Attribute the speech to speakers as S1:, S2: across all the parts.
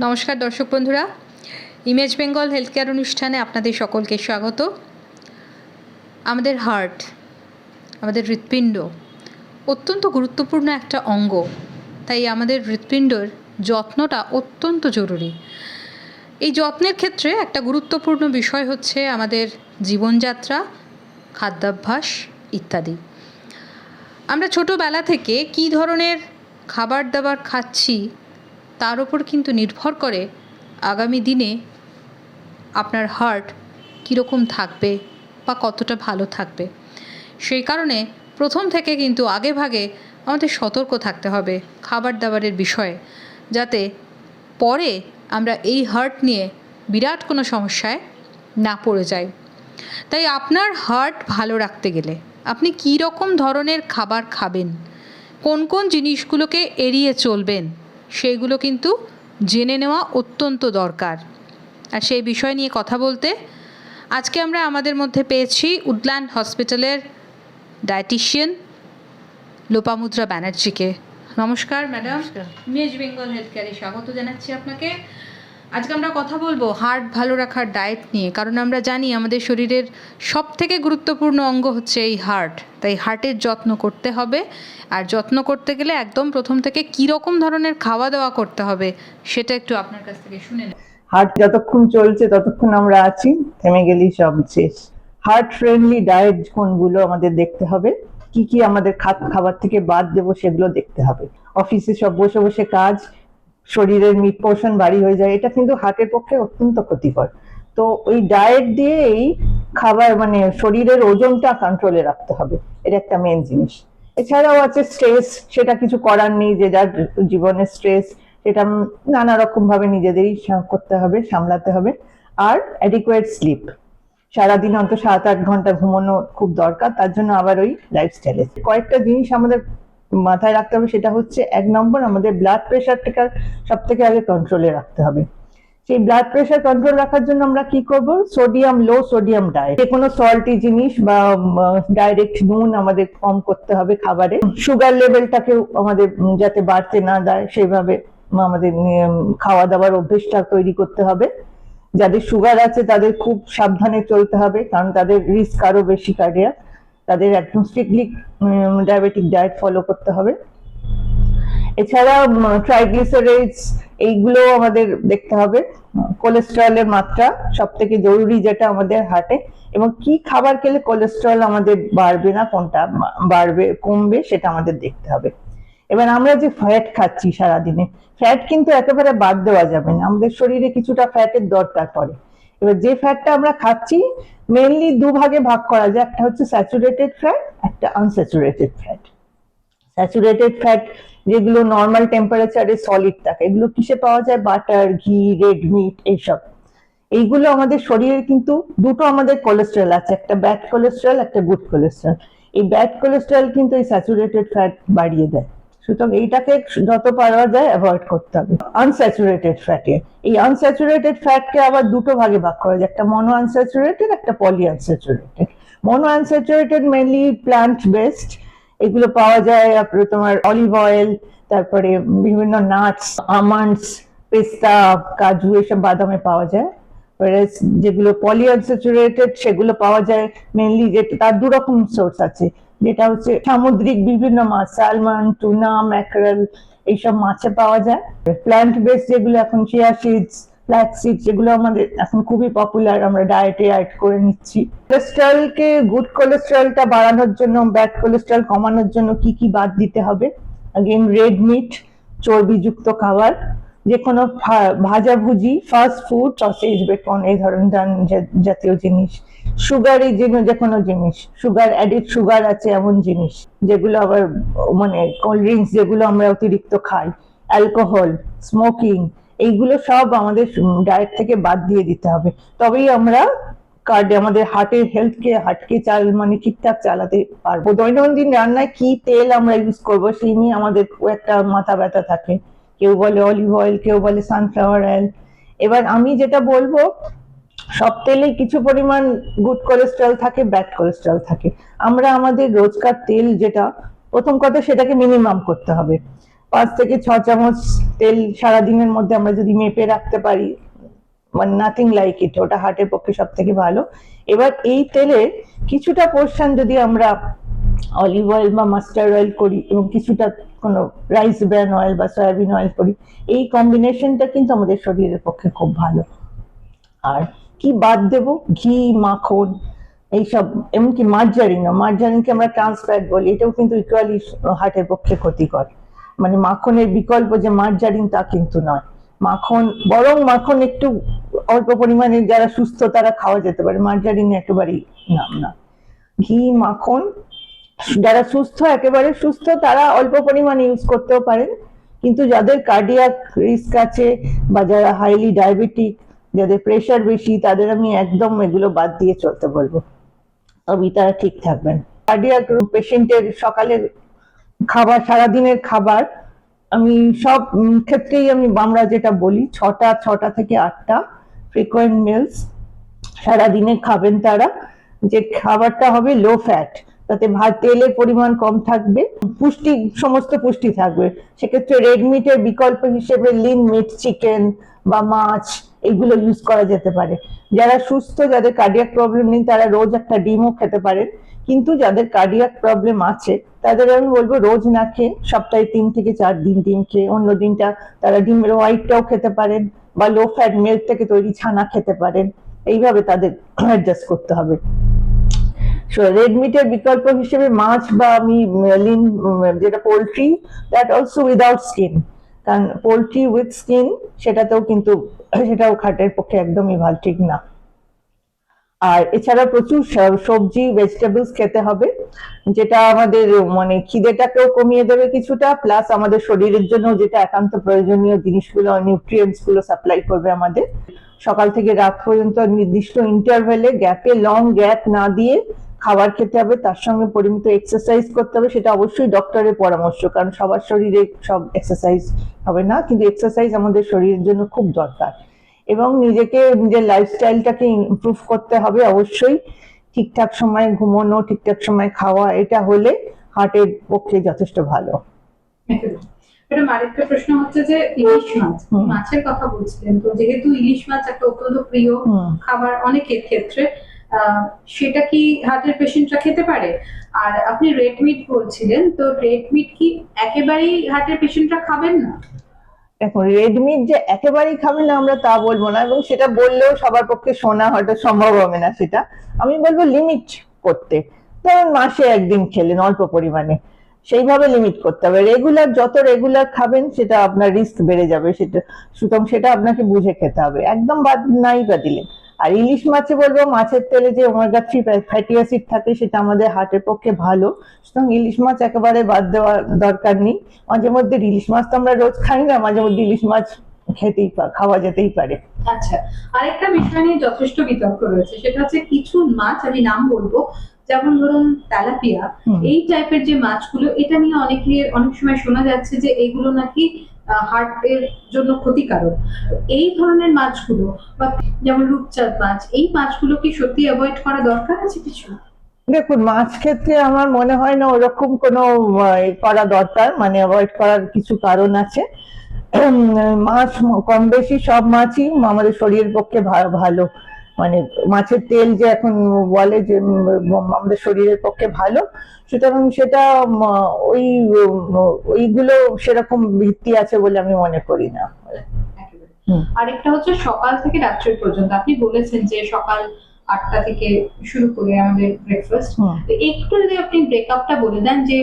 S1: নমস্কার দর্শক বন্ধুরা ইমেজ বেঙ্গল হেলথ কেয়ার অনুষ্ঠানে আপনাদের সকলকে স্বাগত। আমাদের হার্ট আমাদের হৃৎপিণ্ড অত্যন্ত গুরুত্বপূর্ণ একটা অঙ্গ। তাই আমাদের হৃৎপিণ্ডর যত্নটা অত্যন্ত জরুরি। এই যত্নের ক্ষেত্রে একটা গুরুত্বপূর্ণ বিষয় হচ্ছে আমাদের জীবনযাত্রা, খাদ্যাভ্যাস ইত্যাদি। আমরা ছোটোবেলা থেকে কী ধরনের খাবার দাবার খাচ্ছি তার ওপর কিন্তু নির্ভর করে আগামী দিনে আপনার হার্ট কীরকম থাকবে বা কতটা ভালো থাকবে। সেই কারণে প্রথম থেকে কিন্তু আগে ভাগে আমাদের সতর্ক থাকতে হবে খাবার দাবারের বিষয়ে, যাতে পরে আমরা এই হার্ট নিয়ে বিরাট কোনো সমস্যায় না পড়ে যাই। তাই আপনার হার্ট ভালো রাখতে গেলে আপনি কী রকম ধরনের খাবার খাবেন, কোন কোন জিনিসগুলোকে এড়িয়ে চলবেন সেইগুলো কিন্তু জেনে নেওয়া অত্যন্ত দরকার। আর সেই বিষয় নিয়ে কথা বলতে আজকে আমরা আমাদের মধ্যে পেয়েছি উডল্যান্ড হসপিটালের ডায়েটিশিয়ান লোপামুদ্রা ব্যানার্জিকে। নমস্কার ম্যাডাম। নিউজ বেঙ্গল হেলথ কেয়ারে স্বাগত জানাচ্ছি আপনাকে। আজকে আমরা কথা বলব হার্ট ভালো রাখার ডায়েট নিয়ে, কারণ আমরা জানি আমাদের শরীরের সব থেকে গুরুত্বপূর্ণ অঙ্গ হচ্ছে এই হার্ট তাই হার্টের যত্ন করতে হবে, আর যত্ন করতে গেলে একদম প্রথম থেকে কী রকম ধরনের খাওয়া দাওয়া করতে হবে, সেটা একটু আপনার কাছ থেকে শুনে নেব।
S2: হার্ট যতক্ষণ চলছে ততক্ষণ আমরা আছি, থেমে গেলেই সব শেষ। হার্ট ফ্রেন্ডলি ডায়েট কোনগুলো আমাদের দেখতে হবে, কি কি আমাদের খাবার থেকে বাদ দেবো সেগুলো দেখতে হবে। অফিসে সব বসে বসে কাজ শরীরের মিট পোর্শন ভারী হয়ে যায়। এটা কিন্তু হার্টের পক্ষে অত্যন্ত ক্ষতিকর। তো ওই ডায়েট দিয়ে এই খাবার মানে শরীরের ওজনটা কন্ট্রোলে রাখতে হবে। এটা একটা মেন জিনিস। এছাড়াও আছে স্ট্রেস সেটা কিছু করার নেই যে যার জীবনের স্ট্রেস সেটা নানা রকম ভাবে নিজেদেরই করতে হবে, সামলাতে হবে। আর অ্যাডিকুয়েট স্লিপ সারাদিন অন্তত সাত আট ঘণ্টা ঘুমানো খুব দরকার, তার জন্য আবার ওই লাইফস্টাইলে কয়েকটা জিনিস আমাদের মাথায় রাখতে হবে সেটা হচ্ছে এক নম্বর আমাদের ব্লাড প্রেশারটাকে সব থেকে আগে কন্ট্রোলে রাখতে হবে। সেই ব্লাড প্রেশার কন্ট্রোল রাখার জন্য আমরা কি করব? সোডিয়াম লো সোডিয়াম ডায়েট যে কোনো সল্টি জিনিস বা ডাইরেক্ট নুন আমাদের কম করতে হবে খাবারে। সুগার লেভেলটাকেও আমাদের যাতে বাড়তে না দেয় সেইভাবে আমাদের খাওয়া দাওয়ার অভ্যেসটা তৈরি করতে হবে। যাদের সুগার আছে তাদের খুব সাবধানে চলতে হবে, কারণ তাদের রিস্ক আরও বেশি কার্ডিয়াক তাদের একদম স্ট্রিক্টলি ডায়াবেটিক ডায়েট ফলো করতে হবে। এছাড়া ট্রাইগ্লিসারাইডস এইগুলো আমাদের দেখতে হবে। কোলেস্টেরলের মাত্রা সব থেকে জরুরি যেটা আমাদের হার্টে এবং কি খাবার খেলে কোলেস্টেরল আমাদের বাড়বে না, কোনটা বাড়বে, কমবে সেটা আমাদের দেখতে হবে। এবার আমরা যে ফ্যাট খাচ্ছি সারাদিনে ফ্যাট কিন্তু একেবারে বাদ দেওয়া যাবে না। আমাদের শরীরে কিছুটা ফ্যাটের দরকার পড়ে। এবার যে ফ্যাটটা আমরা খাচ্ছি মেনলি দু ভাগে ভাগ করা যায়। একটা হচ্ছে স্যাচুরেটেড ফ্যাট একটা আনস্যাচুরেটেড ফ্যাট স্যাচুরেটেড ফ্যাট যেগুলো নর্মাল টেম্পারেচারে সলিড থাকে, এগুলো কিসে পাওয়া যায়? বাটার ঘি রেড মিট এইসব। এইগুলো আমাদের শরীরে কিন্তু দুটো আমাদের কোলেস্ট্রল আছে, একটা ব্যাড কোলেস্ট্রল একটা গুড কোলেস্ট্রল এই ব্যাড কোলেস্ট্রল কিন্তু এই স্যাচুরেটেড ফ্যাট বাড়িয়ে দেয়। সুতরাং এইটাকে যত পারা যায় অ্যাভয়েড করতে হবে। আনস্যাচুরেটেড ফ্যাটে এই আনস্যাচুরেটেড ফ্যাটকে আবার দুটো ভাগে ভাগ করা যায়, একটা মনো আনস্যাচুরেটেড একটা poly unsaturated mono unsaturated mainly plant based এগুলো পাওয়া যায় তোমার অলিভ অয়েল তারপরে বিভিন্ন নাটস আমন্ডস পেস্তা, কাজু, এসব বাদামে পাওয়া যায়। যেগুলো পলিআনস্যাচুরেটেড সেগুলো পাওয়া যায় মেনলি যেটা তার দু রকম সোর্স আছে। যেটা হচ্ছে সামুদ্রিক বিভিন্ন মাছ, সালমন, টুনা, ম্যাকরেল এইসব মাছে পাওয়া যায়। প্ল্যান্ট বেস যেগুলো এখন চিয়া সিডস ফ্ল্যাক সিড যেগুলো আমাদের এখন খুবই পপুলার আমরা ডায়েটে অ্যাড করে নিচ্ছি। কোলেস্ট্রলকে গুড কোলেস্ট্রলটা বাড়ানোর জন্য ব্যাড কোলেস্ট্রল কমানোর জন্য কি কি বাদ দিতে হবে? আগেন রেড মিট চর্বিযুক্ত খাবার। যে কোনো ভাজাভুজি ফাস্ট ফুড সসেজ বেকন এই ধরনের জাতীয় জিনিস। সুগারি যে কোনো জিনিস। সুগার অ্যাডিড সুগার আছে এমন জিনিস। যেগুলো আবার মানে কোল্ড ড্রিঙ্কস যেগুলো আমরা অতিরিক্ত খাই। অ্যালকোহল স্মোকিং এইগুলো সব আমাদের ডায়েট থেকে বাদ দিয়ে দিতে হবে। তবেই আমরা কার্ড আমাদের হার্টের হেলথকে হার্টকে চাল মানে ঠিকঠাক চালাতে পারব। দৈনন্দিন রান্নায় কি তেল আমরা ইউজ করব, সেই নিয়ে আমাদের একটা মাথা ব্যথা থাকে। কেউ বলে অলিভ অয়েল কেউ বলে সানফ্লাওয়ার অয়েল এবার আমি যেটা বলব, সব তেলেই কিছু পরিমাণ গুড কোলেস্ট্রল থাকে ব্যাড কোলেস্ট্রল থাকে। আমরা আমাদের রোজকার তেল যেটা, প্রথম কথা সেটাকে মিনিমাম করতে হবে। পাঁচ থেকে ছ চামচ তেল সারাদিনের মধ্যে আমরা যদি মেপে রাখতে পারি মানে নাথিং লাইক ইট ওটা হার্টের পক্ষে সব থেকে ভালো। এবার এই তেলের কিছুটা পোর্শন যদি আমরা অলিভ অয়েল বা মাস্টার্ড অয়েল করি এবং কিছুটা কোনো রাইস ব্র্যান অয়েল বা সয়াবিন অয়েল করি। এই কম্বিনেশনটা কিন্তু আমাদের শরীরের পক্ষে খুব ভালো। আর কি বাদ দেব? ঘি, মাখন, এইসব, এমনকি মার্জারিনও মার্জারিনকে আমরা ট্রান্সফ্যাট বলি, এটাও কিন্তু ইকুয়ালি হার্টের পক্ষে ক্ষতিকর। মানে মাখনের বিকল্প যে মার্জারিন তা কিন্তু নয়। মাখন, বরং মাখন একটু অল্প পরিমাণে যারা সুস্থ তারা খাওয়া যেতে পারে। মার্জারিন একেবারেই নাম না। ঘি, মাখন যারা সুস্থ, একেবারে সুস্থ, তারা অল্প পরিমাণে ইউজ করতেও পারেন। কিন্তু যাদের কার্ডিয়াক রিস্ক আছে বা যারা হাইলি ডায়াবেটিক যাদের প্রেশার বেশি, তাদের আমি একদম এগুলো বাদ দিয়ে চলতে বলব। তবেই তারা ঠিক থাকবেন। কার্ডিয়াক পেশেন্টের সকালের খাবার, সারাদিনের খাবার, আমি সব ক্ষেত্রেই আমি আমরা যেটা বলি, ছটা ছটা থেকে আটটা ফ্রিকোয়েন্ট মিলস সারাদিনে খাবেন তারা। যে খাবারটা হবে লো ফ্যাট তাতে ভাত তেলের পরিমাণ কম থাকবে, পুষ্টি, সমস্ত পুষ্টি থাকবে। সেক্ষেত্রে রেড বিকল্প হিসেবে লিন মিট চিকেন বা মাছ এগুলো ইউজ করা যেতে পারে। যারা সুস্থ, যাদের কার্ডিয়াক প্রবলেম নেই, তারা রোজ একটা ডিমও খেতে পারেন। কিন্তু যাদের কার্ডিয়াক প্রবলেম আছে, তাদের আমি বলব রোজ না খেয়ে সপ্তাহে তিন থেকে চার দিন ডিম খেয়ে অন্য দিনটা তারা ডিমের হোয়াইটটাও খেতে পারেন বা লো ফ্যাট মিল্ক থেকে তৈরি ছানা খেতে পারেন। এইভাবে তাদের অ্যাডজাস্ট করতে হবে। রেড মিটের বিকল্প হিসেবে মাছ বা আমি লিন যেটা poultry that also without skin কারণ পোলট্রি উইথ স্কিন সেটাতেও কিন্তু, সেটাও খাটের পক্ষে একদমই ভালো, ঠিক না। আর এছাড়া প্রচুর সবজি ভেজিটেবলস খেতে হবে, যেটা আমাদের মানে খিদেটাকেও কমিয়ে দেবে কিছুটা প্লাস আমাদের শরীরের জন্য যেটা একান্ত প্রয়োজনীয় জিনিসগুলো নিউট্রিয়েন্টসগুলো সাপ্লাই করবে আমাদের। সকাল থেকে রাত পর্যন্ত নির্দিষ্ট ইন্টারভেলে গ্যাপে লং গ্যাপ না দিয়ে খাবার খেতে হবে তার সঙ্গে পরিমিত এক্সারসাইজ করতে হবে সেটা অবশ্যই ডক্টরের পরামর্শ কারণ সবার শরীরে সব এক্সারসাইজ হবে না কিন্তু এক্সারসাইজ আমাদের শরীরের জন্য খুব দরকার। এবং নিজেকে নিজের লাইফস্টাইলটাকে ইমপ্রুভ করতে হবে অবশ্যই। ঠিকঠাক সময়ে ঘুমানো ঠিকঠাক সময় খাওয়া এটা হলে হার্টের পক্ষে যথেষ্ট ভালো।
S1: ম্যাডাম আরেকটা প্রশ্ন হচ্ছে যে ইলিশ মাছ মাছের কথা বলছিলেন তো যেহেতু ইলিশ মাছ একটা অত্যন্ত প্রিয়। খাবার অনেকের ক্ষেত্রে সেটা কি হার্টের পেশেন্টরা খেতে পারে? আর আপনি রেড মিট বলছিলেন, তো রেড মিট কি একেবারেই হার্টের পেশেন্টরা খাবেন না?
S2: দেখুন রেড মিট যে একেবারেই খাবে না, আমরা তা বলব না, এবং সেটা বললেও সবার পক্ষে শোনা হয়তো সম্ভব হবে না সেটা। আমি বলব লিমিট করতে। ধরুন মাসে একদিন খেলেন, অল্প পরিমাণে। সেইভাবে লিমিট করতে হবে। রেগুলার যত রেগুলার খাবেন, সেটা আপনার রিস্ক বেড়ে যাবে। সেটা সুতরাং সেটা আপনাকে বুঝে খেতে হবে। একদম বাদ নাই বা দিলেন আর ইলিশ মাছে বলব মাছের তেলে যে ওমেগা থ্রি ফ্যাটি অ্যাসিড থাকে সেটা আমাদের হার্টের পক্ষে ভালো। সুতরাং ইলিশ মাছ একেবারে বাদ দেওয়ার দরকার নেই। মাঝে মধ্যে ইলিশ মাছ তো আমরা রোজ খাই না মাঝে মধ্যে ইলিশ মাছ খেতেই খাওয়া যেতেই পারে।
S1: আচ্ছা আরেকটা বিষয় নিয়ে যথেষ্ট বিতর্ক রয়েছে সেটা হচ্ছে কিছু মাছ আমি নাম বলব যেমন ধরুন তেলাপিয়া। এই টাইপের যে মাছগুলো এটা নিয়ে অনেকে অনেক সময় শোনা যাচ্ছে যে এগুলো নাকি হার্টের জন্য ক্ষতিকারক। এই ধরনের মাছগুলো বা যেমন রূপচাঁদ মাছ, এই মাছগুলো কি সত্যি অ্যাভয়েড করা দরকার আছে কিছু?
S2: দেখুন, মাছ ক্ষেত্রে আমার মনে হয় না ওরকম কোনো করা দরকার মানে অ্যাভয়েড করার কিছু কারণ আছে। মাছ কম বেশি সব মাছই আমাদের শরীরের পক্ষে ভালো। মানে মাছের তেল যে এখন বলে যে আমাদের শরীরের পক্ষে ভালো সুতরাং সেটা ওই ওইগুলো সেরকম ভিত্তি আছে বলে আমি মনে করি না।
S1: আরেকটা হচ্ছে সকাল থেকে রাত্রি পর্যন্ত। আপনি বলেছেন যে সকাল আটটা থেকে শুরু করে আমাদের ব্রেকফাস্ট। একটু যদি আপনি ব্রেকআপটা বলে দেন যে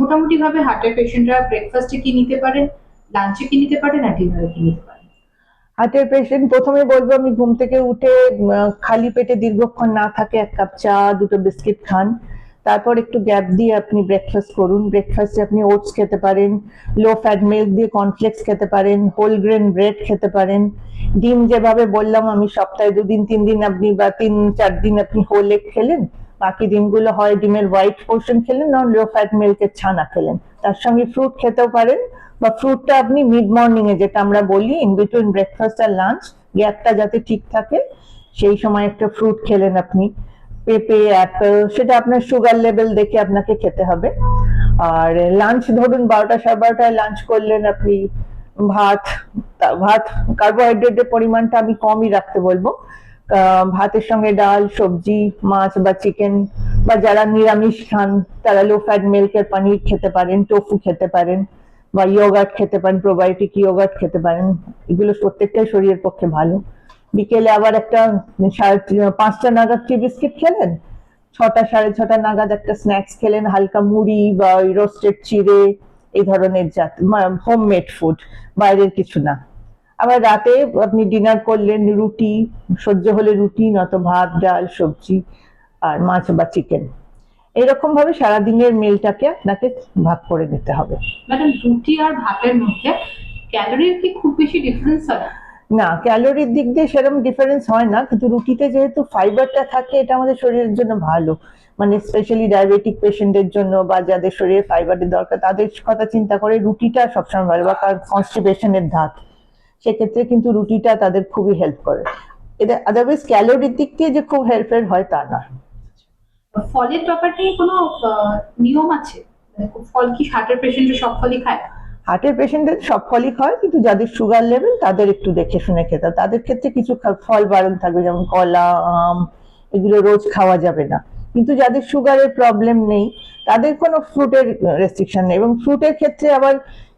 S1: মোটামুটি ভাবে হার্টের পেশেন্টরা ব্রেকফাস্টে কি নিতে পারেন লাঞ্চে কি নিতে পারেন আর ডিনারে কি নিতে পারেন
S2: হার্টের পেশেন্ট প্রথমে বলব, আমি ঘুম থেকে উঠে খালি পেটে দীর্ঘক্ষণ না থাকে, এক কাপ চা, দুটো বিস্কিট খান। তারপর একটু গ্যাপ দিয়ে আপনি ব্রেকফাস্ট করুন। ব্রেকফাস্টে আপনি ওটস খেতে পারেন লো ফ্যাট মিল্ক দিয়ে কর্নফ্লেক্স খেতে পারেন হোল গ্রেন ব্রেড খেতে পারেন। ডিম যেভাবে বললাম, আমি সপ্তাহে দুদিন তিন দিন আপনি বা তিন চার দিন আপনি হোল এগ খেলেন। বাকি দিনগুলো হয় ডিমের হোয়াইট পোর্শন খেলেন না লো ফ্যাট মিল্কের ছানা খেলেন। তার সঙ্গে ফ্রুট খেতেও পারেন। বা ফ্রুটটা আপনি মিড মর্নিং এ যেটা আমরা বলি ইন বিটুইন ব্রেকফাস্ট আর লাঞ্চ গ্যাপটা যাতে ঠিক থাকে, সেই সময় একটা ফ্রুট খেলেন আপনি। পেঁপে অ্যাপেল সেটা আপনার সুগার লেভেল দেখে আপনাকে খেতে হবে। আর লাঞ্চ ধরুন বারোটা সাড়ে বারোটায় লাঞ্চ করলেন আপনি, ভাত ভাত কার্বোহাইড্রেটের পরিমাণটা আমি কমই রাখতে বলব। ভাতের সঙ্গে ডাল, সবজি, মাছ বা চিকেন বা যারা নিরামিষ খান, তারা লো ফ্যাট মিল্কের পানির খেতে পারেন টোফু খেতে পারেন। বা ইয়োগার্ট খেতে পারেন প্রোবায়োটিক ইয়োগার্ট খেতে পারেন, এগুলো প্রত্যেকটাই শরীরের পক্ষে ভালো। বিকেলে আবার একটা সাড়ে পাঁচটা নাগাদ টি বিস্কিট খেলেন? ছটা, সাড়ে ছটা নাগাদ একটা স্ন্যাক্স খেলেন, হালকা মুড়ি বা রোস্টেড চিড়ে, এই ধরনের জাত হোম মেড ফুড বাইরের কিছু না। আবার রাতে আপনি ডিনার করলেন রুটি, সহ্য হলে রুটি, নয়তো ভাত, ডাল, সবজি আর মাছ বা চিকেন এরকম ভাবে সারাদিনের মিলটাকে আপনাকে ভাগ করে নিতে হবে।
S1: ম্যাডাম রুটি আর ভাতের মধ্যে ক্যালোরির কি খুব বেশি ডিফারেন্স হয়?
S2: না ক্যালোরির দিক দিয়ে সেরকম ডিফারেন্স হয় না কিন্তু রুটিতে যেহেতু ফাইবারটা থাকে এটা আমাদের শরীরের জন্য ভালো। মানে স্পেশালি ডায়াবেটিক পেশেন্টের জন্য বা যাদের শরীরে ফাইবারের দরকার তাদের কথা চিন্তা করে রুটিটা সবসময় ভালো বা কনস্টিপেশনের ধাত। সেক্ষেত্রে কিন্তু রুটিটা তাদের খুবই হেল্প করে। এটা আদারওয়াইজ ক্যালোরির দিক দিয়ে যে খুব হেল্পের হয় তা না
S1: ফলের ব্যাপারটা কোনো নিয়ম আছে? মানে ফল কি হার্টের পেশেন্টের সব ফলই খায়?
S2: হার্টের পেশেন্টদের সব ফলই খায়, কিন্তু যাদের সুগার লেভেল তাদের একটু দেখে শুনে খেতে তাদের ক্ষেত্রে কিছু ফল বারণ থাকবে, যেমন কলা, আম, এগুলো রোজ খাওয়া যাবে না। কিন্তু যাদের সুগারের প্রবলেম নেই, তাদের কোনো ফ্রুটের রেস্ট্রিকশন নেই। এবং ফ্রুটের ক্ষেত্রে আবার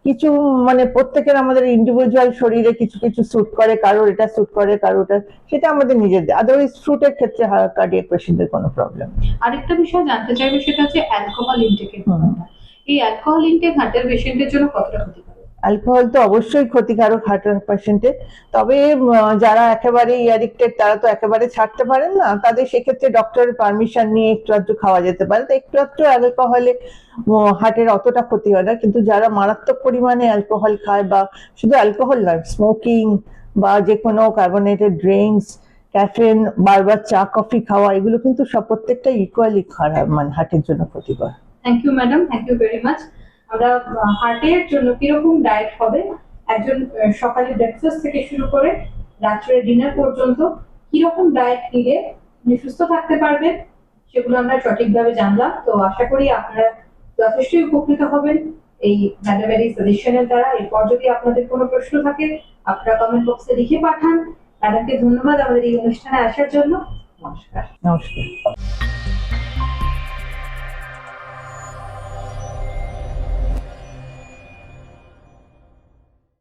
S2: কিছু মানে প্রত্যেকের আমাদের ইন্ডিভিজুয়াল শরীরে কিছু কিছু স্যুট করে কারোর এটা স্যুট করে কারোর ওটা সেটা আমাদের নিজেদের আদারওয়াইজ স্যুটের ক্ষেত্রে কার্ডিয়াক পেশেন্টদের কোনো প্রবলেম
S1: আরেকটা বিষয় জানতে চাইব সেটা হচ্ছে অ্যালকোহল ইনটেকের
S2: হুম।
S1: এই অ্যালকোহল ইনটেক হার্টের পেশেন্টের জন্য কতটা ক্ষতিকারক
S2: অ্যালকোহল তো অবশ্যই ক্ষতিকারক হার্টের পেশেন্টের তবে যারা একেবারে অ্যাডিক্টেড তারা তো একেবারে ছাড়তে পারেন না। তাদের সেক্ষেত্রে ডক্টরের পারমিশন নিয়ে একটু একটু খাওয়া যেতে পারে। তো একটু একটু অ্যালকোহলে হার্টের অতটা ক্ষতি হয় না। কিন্তু যারা মারাত্মক পরিমাণে অ্যালকোহল খায় বা শুধু অ্যালকোহল নয় স্মোকিং বা যে কোনো কার্বনেটেড ড্রিঙ্কস ক্যাফেন বারবার চা কফি খাওয়া, এগুলো কিন্তু সব প্রত্যেকটা ইকুয়ালি খারাপ মানে হার্টের জন্য ক্ষতিকর।
S1: Thank you madam thank you very much আমরা হার্টের জন্য কীরকম ডায়েট হবে? একজন সকালে ব্রেকফাস্ট থেকে শুরু করে রাত্রে ডিনার পর্যন্ত কীরকম ডায়েট নিলে সুস্থ থাকতে পারবেন, সেগুলো আমরা সঠিকভাবে জানলাম। তো আশা করি আপনারা যথেষ্টই উপকৃত হবেন এই ম্যাডামের এই সাজেশনের দ্বারা। এরপর যদি আপনাদের কোনো প্রশ্ন থাকে, আপনারা কমেন্ট বক্সে লিখে পাঠান। ম্যাডামকে ধন্যবাদ আমাদের এই অনুষ্ঠানে আসার জন্য। নমস্কার।
S2: নমস্কার।